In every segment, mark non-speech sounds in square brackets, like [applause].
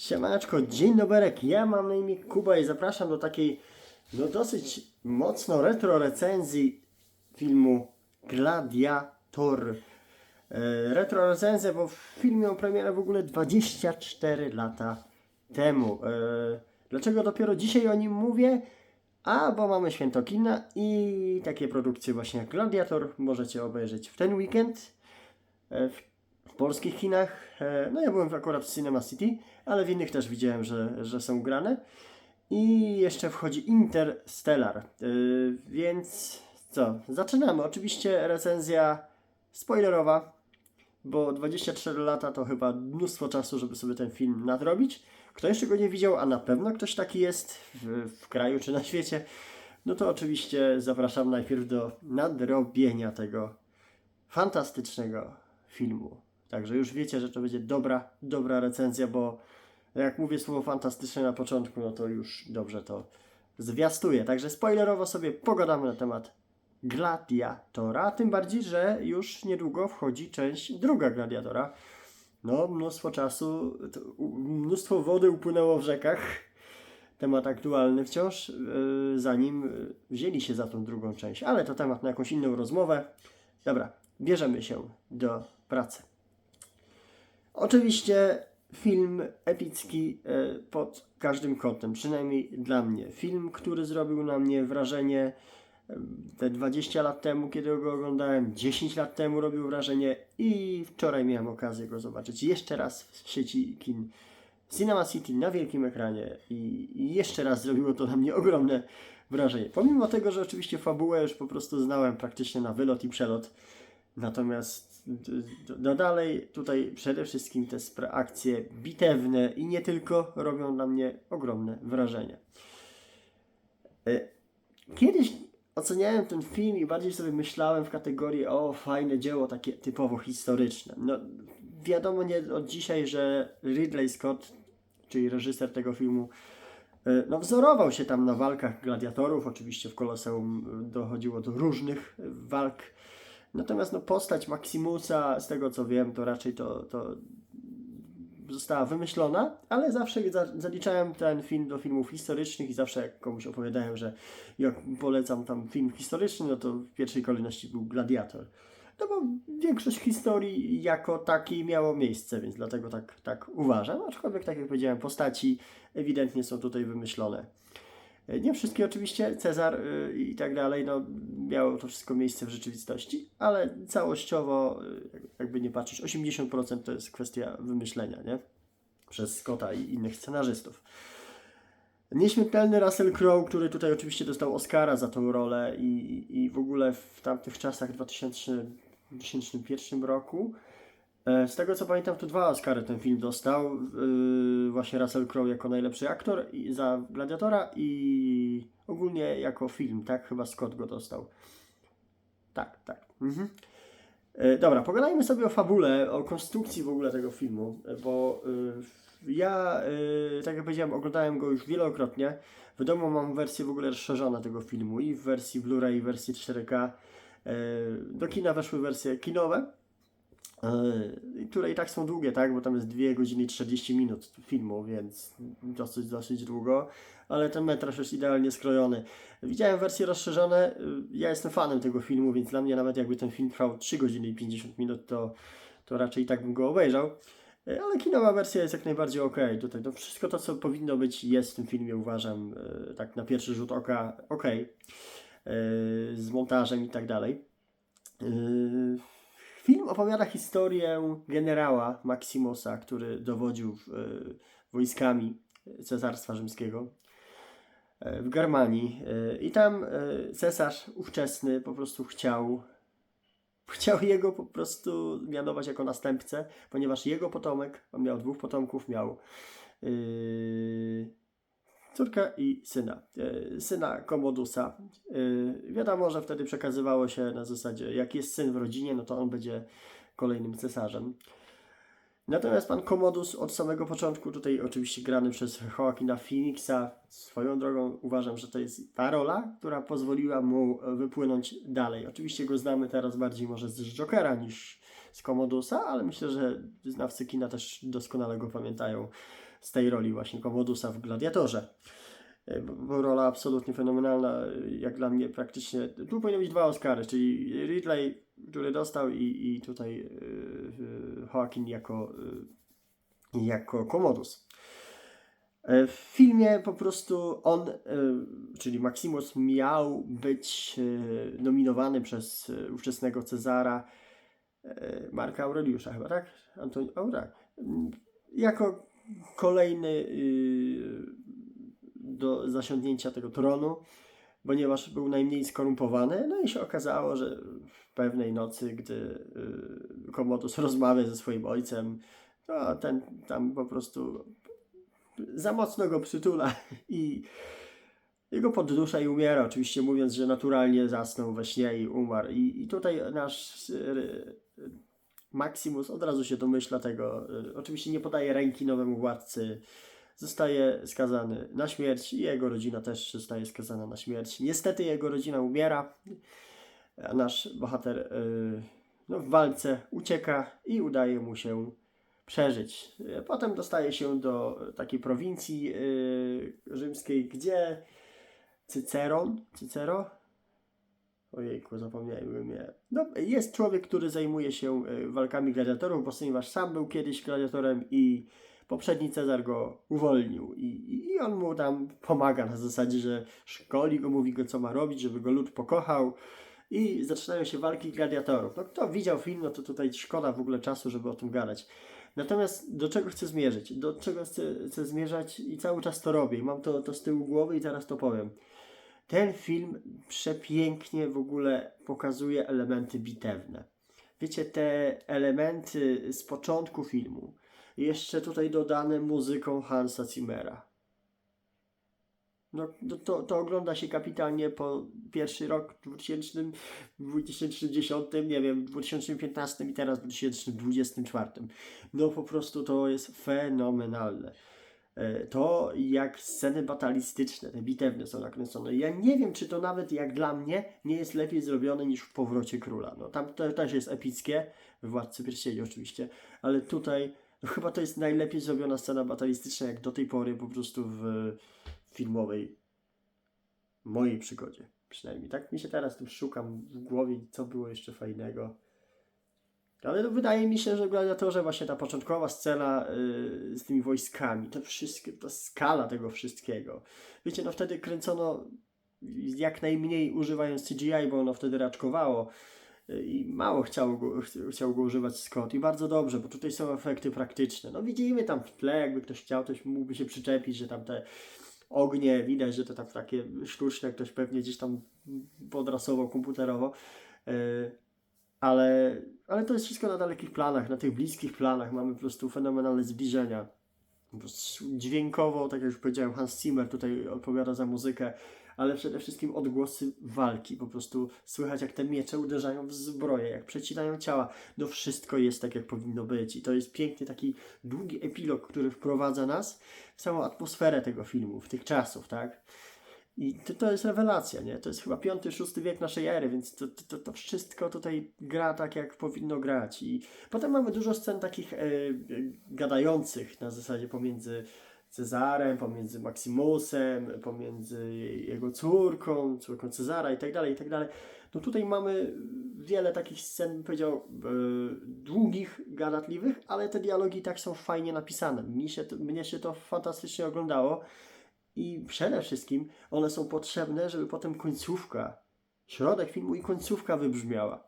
Siemaneczko, dzień doberek, ja mam na imię Kuba i zapraszam do takiej no dosyć mocno retro recenzji filmu Gladiator. E, retro recenzja, bo film miał premierę w ogóle 24 lata temu. E, dlaczego dopiero dzisiaj o nim mówię? A, bo mamy święto kina i takie produkcje właśnie jak Gladiator możecie obejrzeć w ten weekend e, w, polskich kinach. E, No ja byłem akurat w Cinema City, ale w innych też widziałem, że, że są grane. I jeszcze wchodzi Interstellar. Yy, więc co? Zaczynamy. Oczywiście recenzja spoilerowa, bo 24 lata to chyba mnóstwo czasu, żeby sobie ten film nadrobić. Kto jeszcze go nie widział, a na pewno ktoś taki jest w, w kraju czy na świecie, no to oczywiście zapraszam najpierw do nadrobienia tego fantastycznego filmu. Także już wiecie, że to będzie dobra, dobra recenzja, bo jak mówię słowo fantastyczne na początku, no to już dobrze to zwiastuje. Także spoilerowo sobie pogadamy na temat Gladiatora, tym bardziej, że już niedługo wchodzi część druga Gladiatora. No, mnóstwo czasu, mnóstwo wody upłynęło w rzekach. Temat aktualny wciąż, yy, zanim yy, wzięli się za tą drugą część, ale to temat na jakąś inną rozmowę. Dobra, bierzemy się do pracy. Oczywiście film epicki e, pod każdym kątem, przynajmniej dla mnie. Film, który zrobił na mnie wrażenie e, te 20 lat temu, kiedy go oglądałem, 10 lat temu robił wrażenie i wczoraj miałem okazję go zobaczyć jeszcze raz w sieci kin Cinema City na wielkim ekranie i, jeszcze raz zrobiło to na mnie ogromne wrażenie. Pomimo tego, że oczywiście fabułę już po prostu znałem praktycznie na wylot i przelot, Natomiast no dalej tutaj przede wszystkim te akcje bitewne i nie tylko robią na mnie ogromne wrażenie. E, Kiedyś oceniałem ten film i bardziej sobie myślałem w kategorii o fajne dzieło takie typowo historyczne. No wiadomo nie od dzisiaj, że Ridley Scott, czyli reżyser tego filmu, e, no wzorował się tam na walkach gladiatorów. Oczywiście w Koloseum dochodziło do różnych walk. Natomiast no, postać Maximusa, z tego co wiem, to raczej to, to została wymyślona, ale zawsze za, zaliczałem ten film do filmów historycznych i zawsze jak komuś opowiadałem, że jak polecam tam film historyczny, no to w pierwszej kolejności był Gladiator. No bo większość historii jako takiej miało miejsce, więc dlatego tak, tak uważam. Aczkolwiek, tak jak powiedziałem, postaci ewidentnie są tutaj wymyślone. Nie wszystkie oczywiście, Cezar y, i tak dalej, no miało to wszystko miejsce w rzeczywistości, ale całościowo, y, jakby nie patrzeć, 80% to jest kwestia wymyślenia, nie? Przez Scotta i innych scenarzystów. Nieśmiertelny Russell Crowe, który tutaj oczywiście dostał Oscara za tą rolę i, i w ogóle w tamtych czasach, w 2000 2001 roku, Z tego co pamiętam, to dwa Oscary ten film dostał. Yy, właśnie Russell Crowe jako najlepszy aktor za Gladiatora i ogólnie jako film, tak? Chyba Scott go dostał. Tak, tak. Mhm. E, Dobra, pogadajmy sobie o fabule, o konstrukcji w ogóle tego filmu, e, bo ja, tak jak powiedziałem, oglądałem go już wielokrotnie. W domu mam wersję w ogóle rozszerzoną tego filmu i w wersji Blu-ray, i w wersji 4K. E, Do kina weszły wersje kinowe, które i tak są długie, tak? Bo tam jest 2 godziny i 40 minut filmu, więc dosyć, dosyć długo, ale ten metraż jest idealnie skrojony. Widziałem wersje rozszerzone, yy, ja jestem fanem tego filmu, więc dla mnie nawet jakby ten film trwał 3 godziny i 50 minut, to, to raczej i tak bym go obejrzał. Yy, Ale kinowa wersja jest jak najbardziej ok. Tutaj to wszystko to, co powinno być, jest w tym filmie, uważam, tak na pierwszy rzut oka ok. Z montażem i tak dalej. Film opowiada historię generała Maximusa, który dowodził e, wojskami Cesarstwa Rzymskiego e, w Germanii. E, I tam e, cesarz ówczesny po prostu chciał, chciał jego po prostu mianować jako następcę, ponieważ jego potomek, on miał dwóch potomków, miał e, córkę i syna. E, Syna Komodusa. E, Wiadomo, że wtedy przekazywało się na zasadzie, jak jest syn w rodzinie, no to on będzie kolejnym cesarzem. Natomiast pan Komodus od samego początku, tutaj oczywiście grany przez Joaquina Phoenixa, swoją drogą uważam, że to jest ta rola, która pozwoliła mu wypłynąć dalej. Oczywiście go znamy teraz bardziej może z Jokera niż z Komodusa, ale myślę, że znawcy kina też doskonale go pamiętają z tej roli właśnie Komodusa w Gladiatorze. E, rola absolutnie fenomenalna, e, jak dla mnie praktycznie. Tu powinny być dwa Oscary, czyli Ridley, który dostał i, i tutaj yy, Joaquin jako, yy, jako Komodus. W filmie po prostu on, czyli Maximus, miał być nominowany przez ówczesnego Cezara Marka Aureliusza chyba, tak? Antoni, o tak. Mm, Jako kolejny y, do zasiądnięcia tego tronu, ponieważ był najmniej skorumpowany. No i się okazało, że w pewnej nocy, gdy y, Komodus rozmawia ze swoim ojcem, to ten tam po prostu za mocno go przytula [laughs] i jego poddusza i umiera, oczywiście mówiąc, że naturalnie zasnął we śnie i umarł. I, i tutaj nasz y, Maximus od razu się domyśla tego. Y, Oczywiście nie podaje ręki nowemu władcy. Zostaje skazany na śmierć i jego rodzina też zostaje skazana na śmierć. Niestety jego rodzina umiera, a nasz bohater y, no, w walce ucieka i udaje mu się przeżyć. Y, Potem dostaje się do takiej prowincji rzymskiej, gdzie Cyceron, Cycero? Ojejku, zapomniałem mnie. No, jest człowiek, który zajmuje się y, walkami gladiatorów, bo ponieważ sam był kiedyś gladiatorem i poprzedni Cezar go uwolnił i, i- on mu tam pomaga na zasadzie, że szkoli go, mówi go co ma robić, żeby go lud pokochał i zaczynają się walki gladiatorów. No kto widział film, no to tutaj szkoda w ogóle czasu, żeby o tym gadać. Natomiast do czego chcę zmierzyć? Do czego chcę, chcę zmierzać i cały czas to robię. Mam to, to z tyłu głowy i teraz to powiem. Ten film przepięknie w ogóle pokazuje elementy bitewne. Wiecie, te elementy z początku filmu, jeszcze tutaj dodane muzyką Hansa Zimmera. No, to, to, to ogląda się kapitalnie po pierwszy rok 2000, 2010, nie wiem, 2015 i teraz 2024. No po prostu to jest fenomenalne. E, To jak sceny batalistyczne, te bitewne są nakręcone. Ja nie wiem, czy to nawet jak dla mnie nie jest lepiej zrobione niż w Powrocie Króla. No tam to też jest epickie, w Władcy Pierścieni oczywiście, ale tutaj no, chyba to jest najlepiej zrobiona scena batalistyczna jak do tej pory po prostu w filmowej mojej przygodzie. Przynajmniej tak mi się teraz tu szukam w głowie, co było jeszcze fajnego. Ale no, wydaje mi się, że Gladiatorze właśnie ta początkowa scena y, z tymi wojskami, to wszystko, ta skala tego wszystkiego. Wiecie, no wtedy kręcono jak najmniej używając CGI, bo ono wtedy raczkowało y, i mało chciał go, ch- chciał go używać Scott i bardzo dobrze, bo tutaj są efekty praktyczne. No widzimy tam w tle, jakby ktoś chciał, ktoś mógłby się przyczepić, że tam te ognie, widać, że to tam takie sztuczne, ktoś pewnie gdzieś tam podrasował komputerowo. y, ale, ale to jest wszystko na dalekich planach, na tych bliskich planach mamy po prostu fenomenalne zbliżenia. Dźwiękowo, tak jak już powiedziałem, Hans Zimmer tutaj odpowiada za muzykę, ale przede wszystkim odgłosy walki. Po prostu słychać, jak te miecze uderzają w zbroję, jak przecinają ciała. No wszystko jest tak, jak powinno być. I to jest piękny taki długi epilog, który wprowadza nas w samą atmosferę tego filmu, w tych czasów, tak? I to, to jest rewelacja, nie? To jest chyba szósty wiek naszej ery, więc to, to, to wszystko tutaj gra tak, jak powinno grać. I potem mamy dużo scen takich e, e, gadających na zasadzie pomiędzy Cezarem, pomiędzy Maximusem, pomiędzy jego córką, córką Cezara i tak dalej, i tak dalej. No tutaj mamy wiele takich scen, bym powiedział, e, długich, gadatliwych, ale te dialogi tak są fajnie napisane. Mi się mnie się to fantastycznie oglądało. I przede wszystkim one są potrzebne, żeby potem końcówka, środek filmu i końcówka wybrzmiała.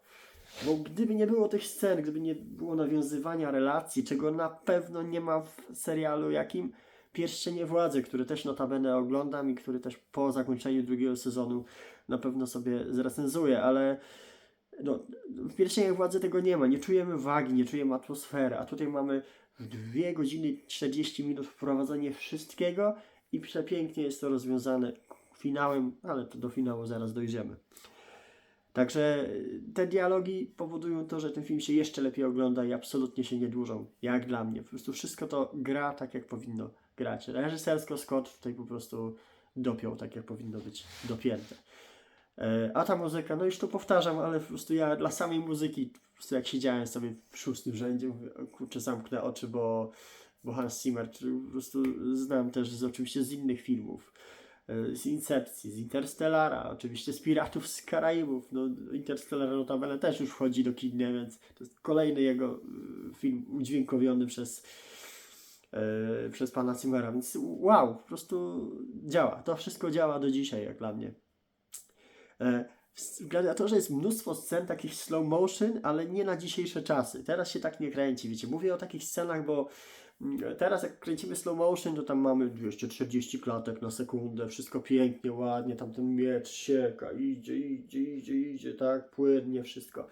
Bo gdyby nie było tych scen, gdyby nie było nawiązywania relacji, czego na pewno nie ma w serialu jakim Pierścienie Władzy, który też notabene oglądam i który też po zakończeniu drugiego sezonu na pewno sobie zrecenzuję, ale no, w Pierścieniach Władzy tego nie ma. Nie czujemy wagi, nie czujemy atmosfery, a tutaj mamy w 2 godziny 40 minut wprowadzenie wszystkiego i przepięknie jest to rozwiązane finałem, ale to do finału zaraz dojdziemy. Także y, te dialogi powodują to, że ten film się jeszcze lepiej ogląda i absolutnie się nie dłużą, jak dla mnie. Po prostu wszystko to gra tak, jak powinno grać. Reżysersko Scott tutaj po prostu dopiął tak, jak powinno być dopięte. E, A ta muzyka, no już to powtarzam, ale po prostu ja dla samej muzyki, po prostu jak siedziałem sobie w szóstym rzędzie, mówię, kurczę, zamknę oczy, bo bo Hans Zimmer który po prostu znam też z, oczywiście z innych filmów. E, Z Incepcji, z Interstellara, oczywiście z Piratów z Karaibów. No, Interstellar notabene też już wchodzi do kin, więc to jest kolejny jego e, film udźwiękowiony przez, e, przez pana Zimmera. Więc wow, po prostu działa. To wszystko działa do dzisiaj, jak dla mnie. W Gladiatorze jest mnóstwo scen takich slow motion, ale nie na dzisiejsze czasy. Teraz się tak nie kręci, wiecie. Mówię o takich scenach, bo teraz jak kręcimy slow motion, to tam mamy 240 klatek na sekundę, wszystko pięknie, ładnie, tam ten miecz sieka, idzie, idzie, idzie, idzie, tak, płynnie wszystko.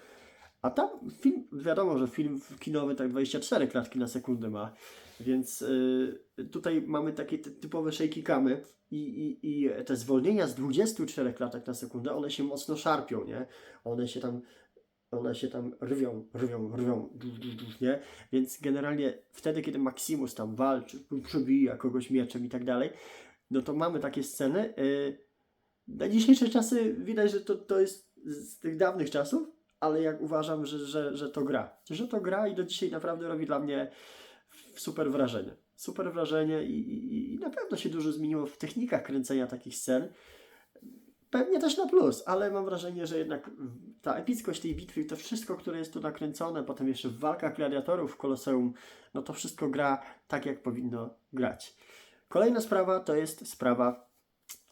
A tam film, wiadomo, że film kinowy tak 24 klatki na sekundę ma, więc y, tutaj mamy takie ty- typowe shaky camy i, i, i te zwolnienia z 24 klatek na sekundę, one się mocno szarpią, nie? One się tam, one się tam rwią, rwią, rwią, du, du, du, nie? Więc generalnie wtedy, kiedy Maximus tam walczy, przebija kogoś mieczem i tak dalej, no to mamy takie sceny. y, Na dzisiejsze czasy widać, że to, to jest z tych dawnych czasów, ale jak uważam, że, że, że to gra. Że to gra i do dzisiaj naprawdę robi dla mnie super wrażenie. Super wrażenie i, i, i na pewno się dużo zmieniło w technikach kręcenia takich scen. Pewnie też na plus, ale mam wrażenie, że jednak ta epickość tej bitwy, to wszystko, które jest tu nakręcone, potem jeszcze w walkach gladiatorów w Koloseum, no to wszystko gra tak, jak powinno grać. Kolejna sprawa to jest sprawa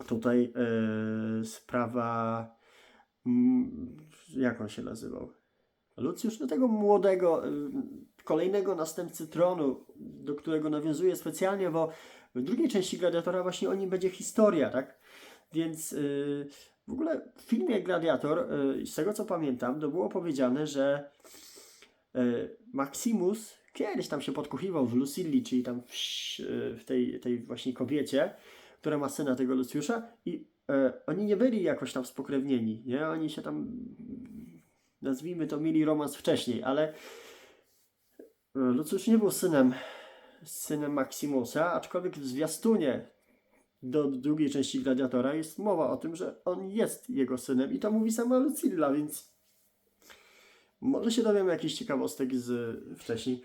tutaj, yy, sprawa, mm, jak on się nazywał? Lucjusz, no tego młodego, y, kolejnego następcy tronu, do którego nawiązuje specjalnie, bo w drugiej części Gladiatora właśnie o nim będzie historia, tak? Więc y, w ogóle w filmie Gladiator, y, z tego co pamiętam, to było powiedziane, że y, Maximus kiedyś tam się podkuchiwał w Lucilli, czyli tam w, w tej, tej właśnie kobiecie, która ma syna tego Lucjusza i oni nie byli jakoś tam spokrewnieni, nie? Oni się tam nazwijmy to, mieli romans wcześniej, ale Luciusz nie był synem, synem Maximusa, aczkolwiek w zwiastunie do drugiej części Gladiatora jest mowa o tym, że on jest jego synem i to mówi sama Lucilla, więc może się dowiemy jakichś ciekawostek z wcześniej.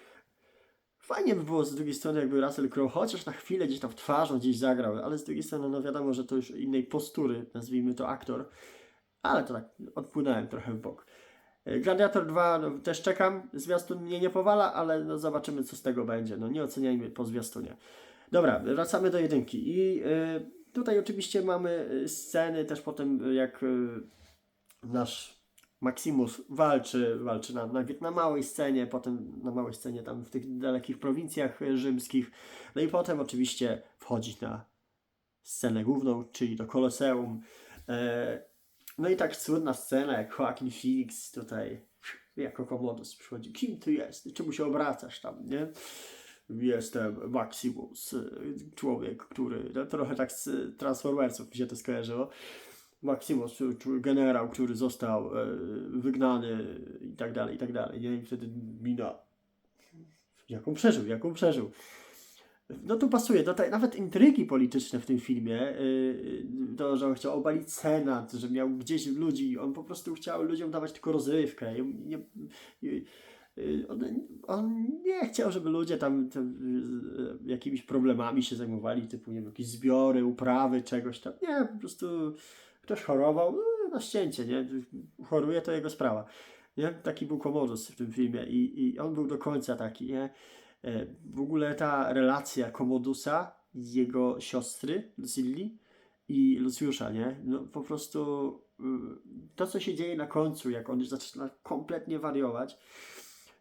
Fajnie by było z drugiej strony, jakby Russell Crowe chociaż na chwilę gdzieś tam w twarzą gdzieś zagrał, ale z drugiej strony, no wiadomo, że to już innej postury, nazwijmy to aktor. Ale to tak, odpłynąłem trochę w bok. Gladiator 2 no, też czekam. Zwiastun mnie nie powala, ale no, zobaczymy, co z tego będzie. No, nie oceniajmy po zwiastunie. Dobra, wracamy do jedynki. I e, tutaj oczywiście mamy e, sceny też potem, e, jak e, nasz Maximus walczy, walczy na, najpierw na małej scenie, potem na małej scenie tam w tych dalekich prowincjach e, rzymskich. No i potem oczywiście wchodzi na scenę główną, czyli do Koloseum. E, no i tak słynna scena, jak Joaquin Phoenix tutaj jako Komodos przychodzi. Kim ty jesteś? Czemu się obracasz tam, nie? Jestem Maximus, y, człowiek, który, no, trochę tak z Transformersów mi się to skojarzyło. Maximus, generał, który został e, wygnany i tak dalej, i tak dalej, nie? I wtedy mina, jaką przeżył, jaką przeżył. No tu pasuje, do tej, nawet intrygi polityczne w tym filmie, yy, to, że on chciał obalić senat, że miał gdzieś ludzi, on po prostu chciał ludziom dawać tylko rozrywkę. Nie, on, on nie chciał, żeby ludzie tam, tam yy, jakimiś problemami się zajmowali, typu nie wiem, jakieś zbiory, uprawy, czegoś tam. Nie, po prostu ktoś chorował, no, na ścięcie, nie? Choruje, to jego sprawa. Nie? Taki był Komodus w tym filmie i, i on był do końca taki, nie? E, W ogóle ta relacja Komodusa i jego siostry, Lucilli i Lucjusza, nie? No po prostu y, to, co się dzieje na końcu, jak on zaczyna kompletnie wariować,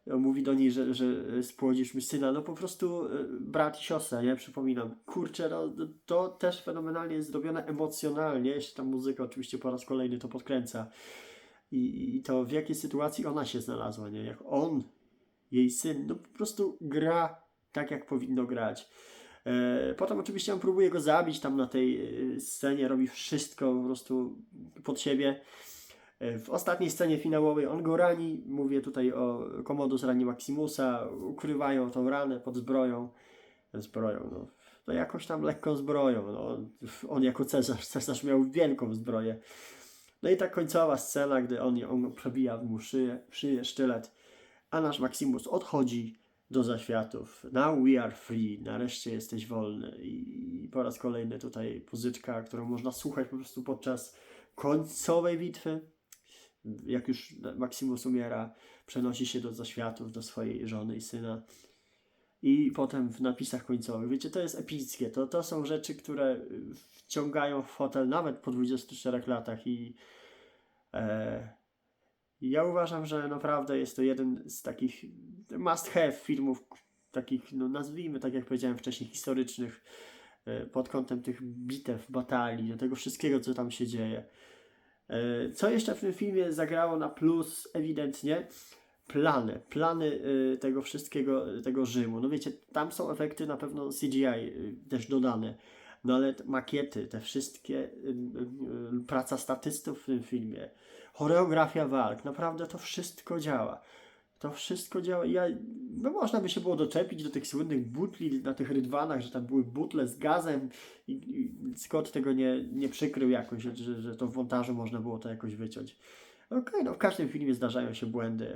mówi do niej, że, że spłodzisz mi syna, no po prostu y, brat i siostra, nie? Przypominam. Kurczę, no, to też fenomenalnie jest zrobione emocjonalnie, jeśli ta muzyka oczywiście po raz kolejny to podkręca. I, I to w jakiej sytuacji ona się znalazła, nie? Jak on jej syn, no po prostu gra tak, jak powinno grać. E, Potem oczywiście on próbuje go zabić tam na tej e, scenie, robi wszystko po prostu pod siebie. E, W ostatniej scenie finałowej on go rani, mówię tutaj o Komodus rani Maximusa, ukrywają tą ranę pod zbroją, zbroją, no, no jakąś tam lekką zbroją, no, on jako cesarz, cesarz miał wielką zbroję. No i ta końcowa scena, gdy on, on przebija mu szyję, szyję sztylet, a nasz Maximus odchodzi do zaświatów. Now we are free, nareszcie jesteś wolny. I po raz kolejny tutaj muzyczka, którą można słuchać po prostu podczas końcowej bitwy. Jak już Maximus umiera, przenosi się do zaświatów, do swojej żony i syna. I potem w napisach końcowych. Wiecie, to jest epickie. To, to są rzeczy, które wciągają w fotel nawet po 24 latach i e, ja uważam, że naprawdę jest to jeden z takich must have filmów, takich, no nazwijmy, tak jak powiedziałem wcześniej, historycznych, e, pod kątem tych bitew, batalii, do tego wszystkiego, co tam się dzieje. E, Co jeszcze w tym filmie zagrało na plus ewidentnie? Plany, plany y, tego wszystkiego, tego Rzymu. No wiecie, tam są efekty na pewno CGI y, też dodane, no ale makiety, te wszystkie, praca statystów w tym filmie, choreografia walk, naprawdę to wszystko działa. To wszystko działa. Ja, no można by się było doczepić do tych słynnych butli na tych rydwanach, że tam były butle z gazem i, i Scott tego nie, nie przykrył jakoś, że, że, to w montażu można było to jakoś wyciąć. Okej, no w każdym filmie zdarzają się błędy.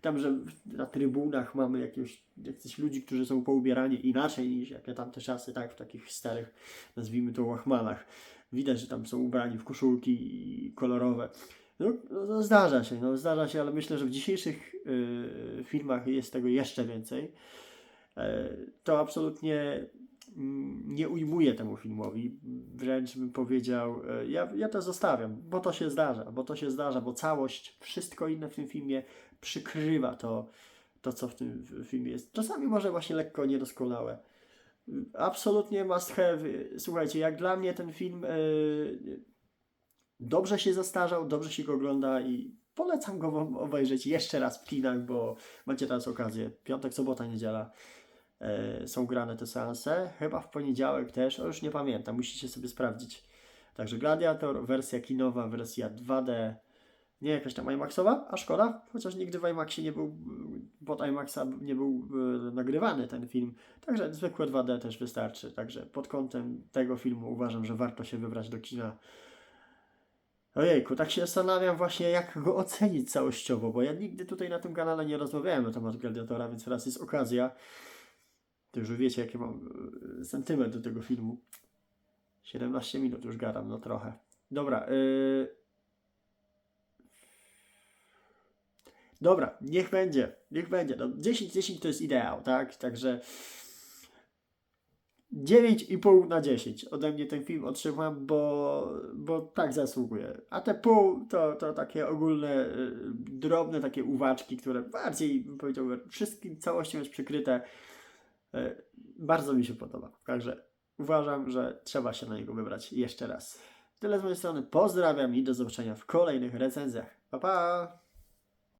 Tam, że na trybunach mamy jakiegoś, jakichś ludzi, którzy są poubierani inaczej niż jak tamte czasy, tak, w takich starych, nazwijmy to łachmanach. Widać, że tam są ubrani w koszulki kolorowe. No, no, no zdarza się, no zdarza się, ale myślę, że w dzisiejszych y, filmach jest tego jeszcze więcej. E, to absolutnie nie ujmuje temu filmowi. Wręcz bym powiedział, e, ja, ja to zostawiam, bo to się zdarza, bo to się zdarza, bo całość, wszystko inne w tym filmie przykrywa to, to co w tym filmie jest. Czasami może właśnie lekko niedoskonałe. Absolutnie must have. Słuchajcie, jak dla mnie ten film e, dobrze się zastarzał, dobrze się go ogląda i polecam go obejrzeć jeszcze raz w kinach, bo macie teraz okazję. Piątek, sobota, niedziela e, są grane te seanse. Chyba w poniedziałek też, o już nie pamiętam, musicie sobie sprawdzić. Także Gladiator, wersja kinowa, wersja 2D, nie jakaś tam IMAXowa, a szkoda, chociaż nigdy w IMAXie nie był, pod IMAXa nie był e, nagrywany ten film, także zwykłe 2D też wystarczy. Także pod kątem tego filmu uważam, że warto się wybrać do kina. Ojejku, tak się zastanawiam właśnie, jak go ocenić całościowo, bo ja nigdy tutaj na tym kanale nie rozmawiałem na temat Gladiatora, więc teraz jest okazja. To już wiecie, jaki mam e, sentyment do tego filmu. 17 minut już gadam, no trochę. Dobra, yy... Dobra, niech będzie, niech będzie. No 10 10 to jest ideał, tak? Także 9,5 na 10 ode mnie ten film otrzymam, bo, bo tak zasługuje. A te pół to, to takie ogólne, y, drobne takie uwaczki, które bardziej bym powiedział, wszystkim całością jest przykryte. Y, bardzo mi się podoba. Także uważam, że trzeba się na niego wybrać jeszcze raz. Tyle z mojej strony. Pozdrawiam i do zobaczenia w kolejnych recenzjach. Pa pa!